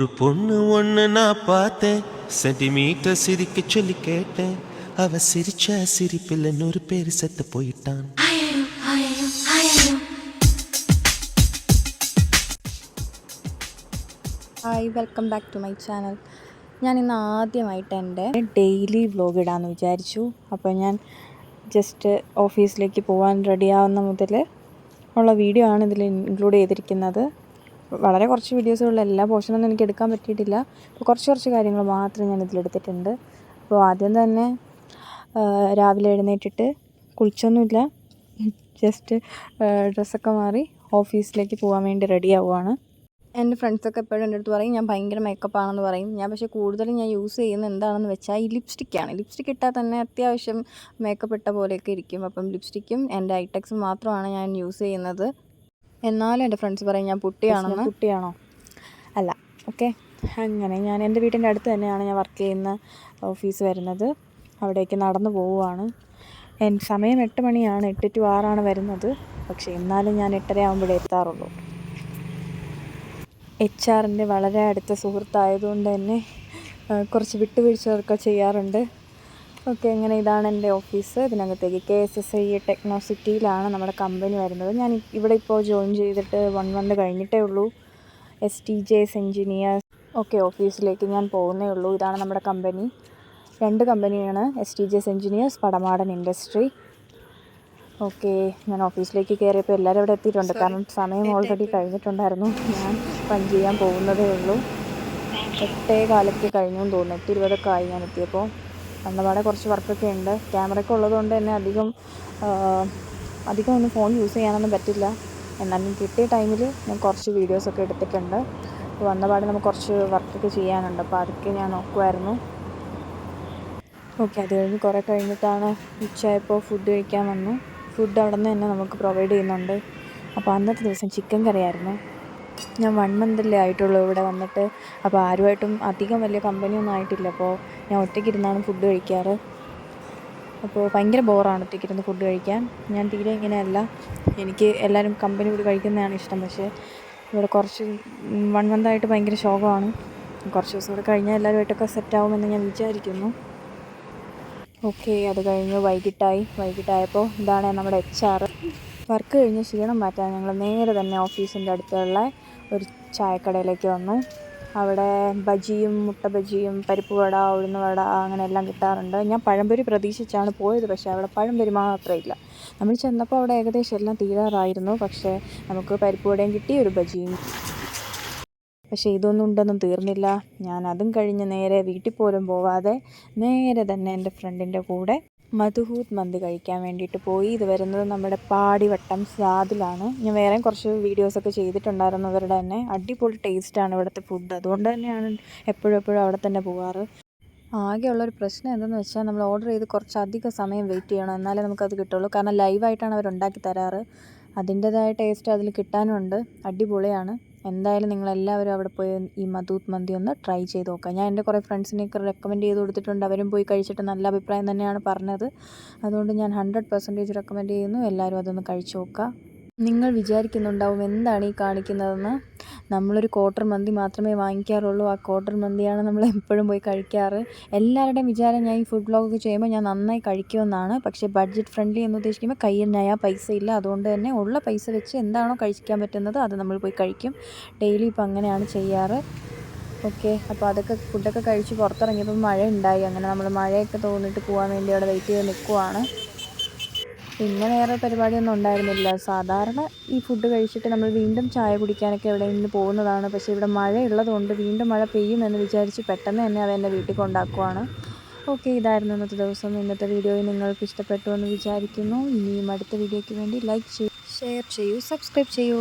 ஒரு பொண்ணு ஒண்ணு நான் பார்த்தேன் சென்டிமீட்டர் சிரிக்க சொல்லி கேட்டேன் அவ சிரிச்ச சிரிப்பில் நூறு பேர் செத்து போயிட்டான் hi welcome back to my channel ഞാൻ ഇന്ന് ആദ്യമായിട്ട് എൻ്റെ ഡെയിലി വ്ലോഗ് ഇടാമെന്ന് വിചാരിച്ചു അപ്പോൾ ഞാൻ ജസ്റ്റ് ഓഫീസിലേക്ക് പോകാൻ റെഡിയാവുന്ന മുതൽ ഉള്ള വീഡിയോ ആണ് ഇതിൽ ഇൻക്ലൂഡ് ചെയ്തിരിക്കുന്നത് വളരെ കുറച്ച് വീഡിയോസുകളുള്ള എല്ലാ പോർഷനൊന്നും എനിക്ക് എടുക്കാൻ പറ്റിയിട്ടില്ല. അപ്പോൾ കുറച്ച് കുറച്ച് കാര്യങ്ങൾ മാത്രം ഞാൻ ഇതിലെടുത്തിട്ടുണ്ട്. അപ്പോൾ ആദ്യം തന്നെ രാവിലെ എഴുന്നേറ്റിട്ട് കുളിച്ചൊന്നുമില്ല. ജസ്റ്റ് ഡ്രസ്സൊക്കെ മാറി ഓഫീസിലേക്ക് പോകാൻ വേണ്ടി റെഡി ആവുകയാണ് എന്റെ ഫ്രണ്ട്സൊക്കെ എപ്പോഴും എന്റെ അടുത്ത് പറയും ഞാൻ ഭയങ്കര മേക്കപ്പ് ആണെന്ന് പറയും. ഞാൻ പക്ഷേ കൂടുതലും ഞാൻ യൂസ് ചെയ്യുന്നത് എന്താണെന്ന് വെച്ചാൽ ഈ ലിപ്സ്റ്റിക്കാണ് ലിപ്സ്റ്റിക് ഇട്ടാൽ തന്നെ അത്യാവശ്യം മേക്കപ്പ് ഇട്ട പോലെയൊക്കെ ഇരിക്കും. അപ്പം ലിപ്സ്റ്റിക്കും എന്റെ ഐടെക്സും മാത്രമാണ് ഞാൻ യൂസ് ചെയ്യുന്നത്. എന്നാലും എന്റെ ഫ്രണ്ട്സ് പറയും ഞാൻ പുട്ടിയാണെന്ന് കുട്ടിയാണോ? അല്ല ഓക്കെ അങ്ങനെ ഞാൻ എന്റെ വീട്ടിന്റെ അടുത്ത് തന്നെയാണ് ഞാൻ വർക്ക് ചെയ്യുന്ന ഓഫീസ് വരുന്നത്. അവിടേക്ക് നടന്നു പോവുകയാണ്. എൻ സമയം എട്ട് മണിയാണ് എട്ട് ടു ആറാണ് വരുന്നത്. പക്ഷേ എന്നാലും ഞാൻ എട്ടര ആകുമ്പോഴേ എത്താറുള്ളൂ. എച്ച് ആറിന്റെ വളരെ അടുത്ത സുഹൃത്തായതുകൊണ്ട് തന്നെ കുറച്ച് വിട്ടുവീഴ്ചകളൊക്കെ ചെയ്യാറുണ്ട്. ഓക്കെ ഇങ്ങനെ ഇതാണ് എന്റെ ഓഫീസ്. ഇതിനകത്തേക്ക് K S S I techno സിറ്റിയിലാണ് നമ്മുടെ കമ്പനി വരുന്നത്. ഞാൻ ഇവിടെ ഇപ്പോൾ ജോയിൻ ചെയ്തിട്ട് വൺ മന്ത് കഴിഞ്ഞിട്ടേ ഉള്ളൂ. S T J S engineers ഒക്കെ ഓഫീസിലേക്ക് ഞാൻ പോകുന്നേ ഉള്ളൂ. ഇതാണ് നമ്മുടെ കമ്പനി. രണ്ട് കമ്പനിയാണ് S T J S engineers Padamadan industry. Okay ഞാൻ ഓഫീസിലേക്ക് കയറിയപ്പോൾ എല്ലാവരും ഇവിടെ എത്തിയിട്ടുണ്ട്. കാരണം സമയം ഓൾറെഡി കഴിഞ്ഞിട്ടുണ്ടായിരുന്നു. ഞാൻ പണി ചെയ്യാൻ പോകുന്നതേ ഉള്ളൂ. എട്ടേ കാലത്ത് കഴിഞ്ഞു തോന്നുന്നു. എട്ട് ഇരുപതൊക്കെ ആയി ഞാൻ എത്തിയപ്പോൾ. വന്നപാടെ കുറച്ച് വർക്കൊക്കെ ഉണ്ട്. ക്യാമറയൊക്കെ ഉള്ളതുകൊണ്ട് തന്നെ അധികം അധികം ഒന്നും ഫോൺ യൂസ് ചെയ്യാനൊന്നും പറ്റില്ല. എന്നാലും കിട്ടിയ ടൈമിൽ ഞാൻ കുറച്ച് വീഡിയോസൊക്കെ എടുത്തിട്ടുണ്ട്. വന്ന വന്നപാടെ നമുക്ക് കുറച്ച് വർക്കൊക്കെ ചെയ്യാനുണ്ട്. അപ്പോൾ അതൊക്കെ ഞാൻ നോക്കുമായിരുന്നു ഓക്കെ അത് കഴിഞ്ഞ് കുറേ കഴിഞ്ഞിട്ടാണ് ഉച്ചയായപ്പോൾ ഫുഡ് കഴിക്കാൻ വന്നു. ഫുഡ് അവിടെ നിന്ന് തന്നെ നമുക്ക് പ്രൊവൈഡ് ചെയ്യുന്നുണ്ട്. അപ്പോൾ അന്നത്തെ ദിവസം ചിക്കൻ കറിയായിരുന്നു. ഞാൻ വൺ മന്തല്ലേ ആയിട്ടുള്ളൂ ഇവിടെ വന്നിട്ട്. അപ്പോൾ ആരുമായിട്ടും അധികം വലിയ കമ്പനിയൊന്നും ആയിട്ടില്ല. അപ്പോൾ ഞാൻ ഒറ്റയ്ക്കിരുന്നാണ് ഫുഡ് കഴിക്കാറ്. അപ്പോൾ ഭയങ്കര ബോറാണ് ഒറ്റയ്ക്കിരുന്ന് ഫുഡ് കഴിക്കാൻ. ഞാൻ തീരെ ഇങ്ങനെയല്ല. എനിക്ക് എല്ലാവരും കമ്പനി കൂടി കഴിക്കുന്നതാണ് ഇഷ്ടം. പക്ഷേ ഇവിടെ കുറച്ച് വൺ മന്തായിട്ട് ഭയങ്കര ശോകമാണ്. കുറച്ച് ദിവസം കൂടെ കഴിഞ്ഞാൽ എല്ലാവരുമായിട്ടൊക്കെ സെറ്റാവുമെന്ന് ഞാൻ വിചാരിക്കുന്നു. ഓക്കെ അത് കഴിഞ്ഞ് വൈകിട്ടായി. വൈകിട്ടായപ്പോൾ ഇതാണ് നമ്മുടെ എച്ച് ആർ വർക്ക് കഴിഞ്ഞ് ക്ഷീണം മാറ്റാൻ ഞങ്ങൾ നേരെ തന്നെ ഓഫീസിന്റെ അടുത്തുള്ള ഒരു ചായക്കടയിലേക്ക് വന്നു. അവിടെ ബജിയും മുട്ട ബജിയും പരിപ്പ് വട ഉഴുന്ന് വട അങ്ങനെ എല്ലാം കിട്ടാറുണ്ട്. ഞാൻ പഴംപൊരി പ്രതീക്ഷിച്ചാണ് പോയത് പക്ഷേ അവിടെ പഴംപൊരി മാത്രമേ ഇല്ല. നമ്മൾ ചെന്നപ്പോൾ അവിടെ ഏകദേശം എല്ലാം തീരാറായിരുന്നു പക്ഷേ നമുക്ക് പരിപ്പ് വടയും കിട്ടി ഒരു ബജിയും പക്ഷേ ഇതൊന്നും ഉണ്ടൊന്നും തീർന്നില്ല. ഞാൻ അതും കഴിഞ്ഞ് നേരെ വീട്ടിൽ പോലും പോവാതെ നേരെ തന്നെ എന്റെ ഫ്രണ്ടിന്റെ കൂടെ മധുഹൂത്ത് മന്തി കഴിക്കാൻ വേണ്ടിയിട്ട് പോയി. ഇത് വരുന്നത് നമ്മുടെ പാടിവട്ടം സ്വാദിലാണ്. ഞാൻ വേറെയും കുറച്ച് വീഡിയോസൊക്കെ ചെയ്തിട്ടുണ്ടായിരുന്നു. അവരുടെ തന്നെ അടിപൊളി ടേസ്റ്റാണ് ഇവിടുത്തെ ഫുഡ് അതുകൊണ്ട് തന്നെയാണ് എപ്പോഴും എപ്പോഴും അവിടെ തന്നെ പോകാറ്. ആകെയുള്ളൊരു പ്രശ്നം എന്തെന്ന് വെച്ചാൽ നമ്മൾ ഓർഡർ ചെയ്ത് കുറച്ചധികം സമയം വെയിറ്റ് ചെയ്യണം. എന്നാലേ നമുക്കത് കിട്ടുള്ളൂ. കാരണം ലൈവായിട്ടാണ് അവർ ഉണ്ടാക്കി തരാറ്. അതിന്റെതായ ടേസ്റ്റ് അതിൽ കിട്ടാനുണ്ട്. അടിപൊളിയാണ്. എന്തായാലും നിങ്ങളെല്ലാവരും അവിടെ പോയി ഈ മധൂത്ത് മന്തി ഒന്ന് ട്രൈ ചെയ്ത് നോക്കുക. ഞാൻ എന്റെ കുറേ ഫ്രണ്ട്സിനെയൊക്കെ റെക്കമെൻഡ് ചെയ്ത് കൊടുത്തിട്ടുണ്ട്. അവരും പോയി കഴിച്ചിട്ട് നല്ല അഭിപ്രായം തന്നെയാണ് പറഞ്ഞത്. അതുകൊണ്ട് ഞാൻ ഹൺഡ്രഡ് പെർസെന്റേജ് റെക്കമെൻഡ് ചെയ്യുന്നു. എല്ലാവരും അതൊന്ന് കഴിച്ചു നോക്കുക. നിങ്ങൾ വിചാരിക്കുന്നുണ്ടാവും എന്താണ് ഈ കാണിക്കുന്നതെന്ന്. നമ്മളൊരു ക്വാർട്ടർ മന്തി മാത്രമേ വാങ്ങിക്കാറുള്ളൂ. ആ ക്വാർട്ടർ മന്തിയാണ് നമ്മൾ എപ്പോഴും പോയി കഴിക്കാറ്. എല്ലാവരുടെയും വിചാരം ഞാൻ ഈ ഫുഡ് വ്ളോഗൊക്കെ ചെയ്യുമ്പോൾ ഞാൻ നന്നായി കഴിക്കുമെന്നാണ്. പക്ഷേ ബഡ്ജറ്റ് ഫ്രണ്ട്ലി എന്ന് ഉദ്ദേശിക്കുമ്പോൾ കയ്യിൽ ആ പൈസ ഇല്ല. അതുകൊണ്ട് തന്നെ ഉള്ള പൈസ വെച്ച് എന്താണോ കഴിക്കാൻ പറ്റുന്നത് അത് നമ്മൾ പോയി കഴിക്കും. ഡെയിലി ഇപ്പോൾ അങ്ങനെയാണ് ചെയ്യാറ്. ഓക്കെ അപ്പോൾ അതൊക്കെ ഫുഡൊക്കെ കഴിച്ച് പുറത്തിറങ്ങിയപ്പോൾ മഴ ഉണ്ടായി അങ്ങനെ നമ്മൾ മഴയൊക്കെ തോന്നിട്ട് പോകാൻ വേണ്ടി അവിടെ വെയിറ്റ് ചെയ്ത് നിൽക്കുവാണ് പിന്നെ വേറെ പരിപാടിയൊന്നും ഉണ്ടായിരുന്നില്ല. സാധാരണ ഈ ഫുഡ് കഴിച്ചിട്ട് നമ്മൾ വീണ്ടും ചായ കുടിക്കാനൊക്കെ എവിടെയെങ്കിലും പോകുന്നതാണ്. പക്ഷേ ഇവിടെ മഴയുള്ളതുകൊണ്ട് വീണ്ടും മഴ പെയ്യുമെന്ന് വിചാരിച്ച് പെട്ടെന്ന് തന്നെ അത് എന്റെ വീട്ടിൽ കൊണ്ടാക്കുവാണ്. ഓക്കെ ഇതായിരുന്നു ഇന്നത്തെ ദിവസം. ഇന്നത്തെ വീഡിയോ നിങ്ങൾക്ക് ഇഷ്ടപ്പെട്ടു എന്ന് വിചാരിക്കുന്നു. ഇനിയും അടുത്ത വീഡിയോയ്ക്ക് വേണ്ടി ലൈക്ക് ചെയ്യൂ ഷെയർ ചെയ്യൂ സബ്സ്ക്രൈബ് ചെയ്യൂ.